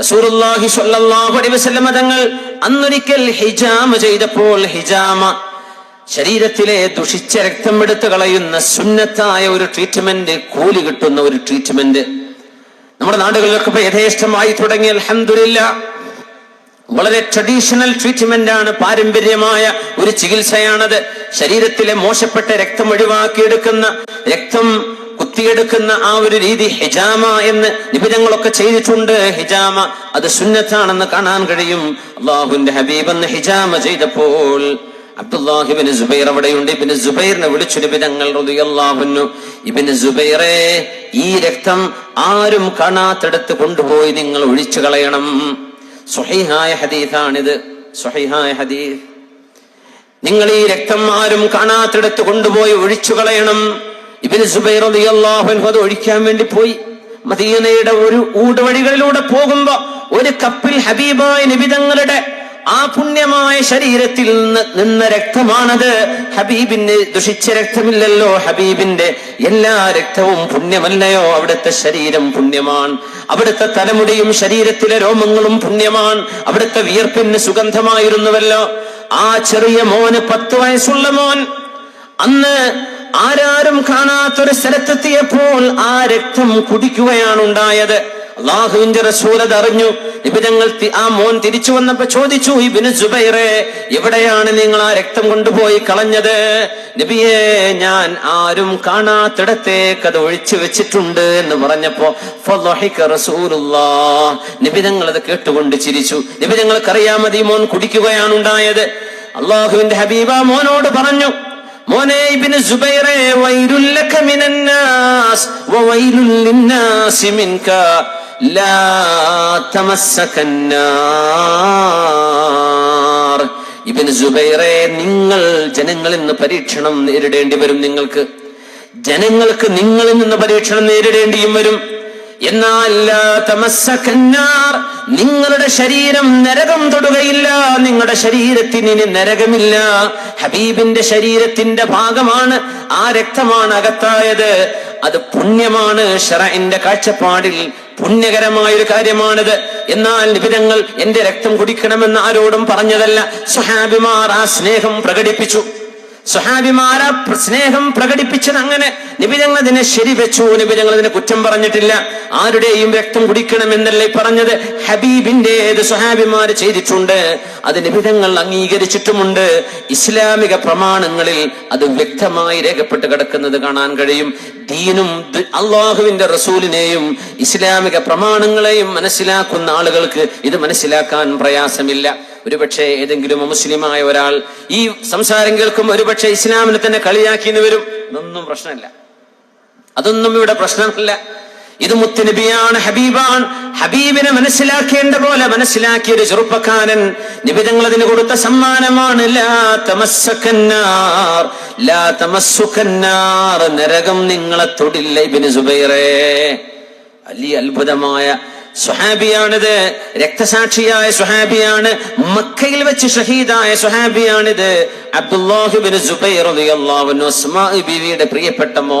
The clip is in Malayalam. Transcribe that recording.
റസൂലുള്ളാഹി സ്വല്ലല്ലാഹു അലൈഹി വസല്ലമ തങ്ങൾ അന്നൊരിക്കൽ ഹിജാമ ചെയ്തപ്പോൾ ഹിജാമ ശരീരത്തിലെ ദുഷിച്ച രക്തം എടുത്തു കളയുന്ന സുന്നത്തായ ഒരു ട്രീറ്റ്മെന്റ് കൂലി കിട്ടുന്ന ഒരു ട്രീറ്റ്മെന്റ് നമ്മുടെ നാടുകളിലൊക്കെ യഥേഷ്ടമായി തുടങ്ങി. അൽഹംദുലില്ല. വളരെ ട്രഡീഷണൽ ട്രീറ്റ്മെന്റ് ആണ് പാരമ്പര്യമായ ഒരു ചികിത്സയാണത്. ശരീരത്തിലെ മോശപ്പെട്ട രക്തം ഒഴിവാക്കിയെടുക്കുന്ന രക്തം കുത്തിയെടുക്കുന്ന ആ ഒരു രീതി ഹിജാമ എന്ന് നിബിധങ്ങളൊക്കെ ചെയ്തിട്ടുണ്ട്. ഹിജാമ അത് സുന്നത്താണെന്ന് കാണാൻ കഴിയും. അള്ളാഹുവിന്റെ ഹബീബ് എന്ന് ഹിജാമ ചെയ്തപ്പോൾ അബ്ദുല്ലാഹിബിന് സുബൈർ അവിടെയുണ്ട്. ഇബിന് സുബൈറിനെ വിളിച്ചു നിബിധങ്ങൾ റളിയല്ലാഹുന്നു ഇബിന് സുബൈറെ ഈ രക്തം ആരും കാണാത്തെടുത്ത് കൊണ്ടുപോയി നിങ്ങൾ ഒഴിച്ചു കളയണം. സ്വഹീഹായ ഹദീസാണിത്. സ്വഹീഹായ ഹദീസ്. നിങ്ങൾ ഈ രക്തം ആരും കാണാത്തെടുത്ത് കൊണ്ടുപോയി ഒഴിച്ചു കളയണം. ഇബിന് സുബൈർ റളിയല്ലാഹു അൻഹു അത് ഒഴിക്കാൻ വേണ്ടി പോയി. മദീനയുടെ ഒരു ഊടുവഴികളിലൂടെ പോകുമ്പോ ഒരു കപ്പിൽ ഹബീബായ നിബിതങ്ങളുടെ ആ പുണ്യമായ ശരീരത്തിൽ നിന്ന് നിന്ന രക്തമാണത്. ഹബീബിന് ദുഷിച്ച രക്തമില്ലല്ലോ. ഹബീബിന്റെ എല്ലാ രക്തവും പുണ്യമല്ലയോ? അവിടുത്തെ ശരീരം പുണ്യമാണ്. അവിടുത്തെ തലമുടിയും ശരീരത്തിലെ രോമങ്ങളും പുണ്യമാണ്. അവിടുത്തെ വിയർപ്പിന് സുഗന്ധമായിരുന്നുവല്ലോ. ആ ചെറിയ മോന് പത്ത് വയസ്സുള്ള മോൻ അന്ന് ആരാരും കാണാത്തൊരു സ്ഥലത്തെത്തിയപ്പോൾ ആ രക്തം കുടിക്കുകയാണ് ഉണ്ടായത് അറിഞ്ഞു നിബിതങ്ങൾ ആ മോൻ തിരിച്ചു വന്നപ്പോ ചോദിച്ചു ഇബിന് ജുബൈറെ എവിടെയാണ് നിങ്ങൾ ആ രക്തം കൊണ്ടുപോയി കളഞ്ഞത്? നബിയെ ഞാൻ ആരും കാണാത്തിടത്തേക്ക് അത് ഒഴിച്ചു വെച്ചിട്ടുണ്ട് എന്ന് പറഞ്ഞപ്പോ. നിബിതങ്ങൾ അത് കേട്ടുകൊണ്ട് ചിരിച്ചു. നിബിതങ്ങൾക്കറിയാമതി മോൻ കുടിക്കുകയാണ് ഉണ്ടായത് അള്ളാഹുവിന്റെ ഹബീബ മോനോട് പറഞ്ഞു മോനെ ഇബ്നു ലാ ഇബ്നു നിങ്ങൾ ജനങ്ങളിൽ നിന്ന് പരീക്ഷണം നേരിടേണ്ടി വരും നിങ്ങൾക്ക്. ജനങ്ങൾക്ക് നിങ്ങളിൽ നിന്ന് പരീക്ഷണം നേരിടേണ്ടിയും വരും. എന്നാൽ ലാ തമസ്സകൻ നാർ നിങ്ങളുടെ ശരീരം നരകം തൊടുകയില്ല നിങ്ങളുടെ ശരീരത്തിന് ഇനി നരകമില്ല. ഹബീബിന്റെ ശരീരത്തിന്റെ ഭാഗമാണ് ആ രക്തമാണ് അകത്തായത്. അത് പുണ്യമാണ് ഷറഇന്റെ കാഴ്ചപ്പാടിൽ പുണ്യകരമായ ഒരു കാര്യമാണിത്. എന്നാൽ നിബിധങ്ങൾ എന്റെ രക്തം കുടിക്കണമെന്ന് ആരോടും പറഞ്ഞതല്ല. സുഹാബിമാർ ആ സ്നേഹം പ്രകടിപ്പിച്ചു. സുഹാബിമാര സ്നേഹം പ്രകടിപ്പിച്ചത് അങ്ങനെ. നിബിധങ്ങൾ അതിനെ ശരിവെച്ചു നിബിധങ്ങൾ അതിനെ കുറ്റം പറഞ്ഞിട്ടില്ല. ആരുടെയും രക്തം കുടിക്കണമെന്നല്ലേ പറഞ്ഞത്? ഹബീബിന്റെ ഏത് സഹാബിമാര് ചെയ്തിട്ടുണ്ട്. അത് നിബിധങ്ങൾ അംഗീകരിച്ചിട്ടുമുണ്ട്. ഇസ്ലാമിക പ്രമാണങ്ങളിൽ അത് വ്യക്തമായി രേഖപ്പെട്ട് കിടക്കുന്നത് കാണാൻ കഴിയും. ദീനും അള്ളാഹുവിന്റെ റസൂലിനെയും ഇസ്ലാമിക പ്രമാണങ്ങളെയും മനസ്സിലാക്കുന്ന ആളുകൾക്ക് ഇത് മനസ്സിലാക്കാൻ പ്രയാസമില്ല. ഒരുപക്ഷെ ഏതെങ്കിലും മുസ്ലിമായ ഒരാൾ ഈ സംസാരം കേൾക്കും ഒരുപക്ഷെ ഇസ്ലാമിനെ തന്നെ കളിയാക്കി എന്ന് വരും. ഇതൊന്നും പ്രശ്നമല്ല. അതൊന്നും ഇവിടെ പ്രശ്നമല്ല. ഇത് മുത്തുനബിയാണ് ഹബീബാണ്. ഹബീബിനെ മനസ്സിലാക്കേണ്ട പോലെ മനസ്സിലാക്കിയ ഒരു ചെറുപ്പക്കാരൻ നിബിതങ്ങൾ അതിന് കൊടുത്ത സമ്മാനമാണ് നരകം നിങ്ങളെ തൊടില്ല ഇബിന് സുബൈറേ. വലിയ അത്ഭുതമായ സുഹാബിയാണിത് രക്തസാക്ഷിയായ സുഹാബിയാണ് മക്കയിൽ വെച്ച് ഷഹീദായ സുഹാബിയാണിത് അബ്ദുല്ലാഹിബിൻ സുബൈർ അസ്മാ ബീവിയുടെ പ്രിയപ്പെട്ട മോ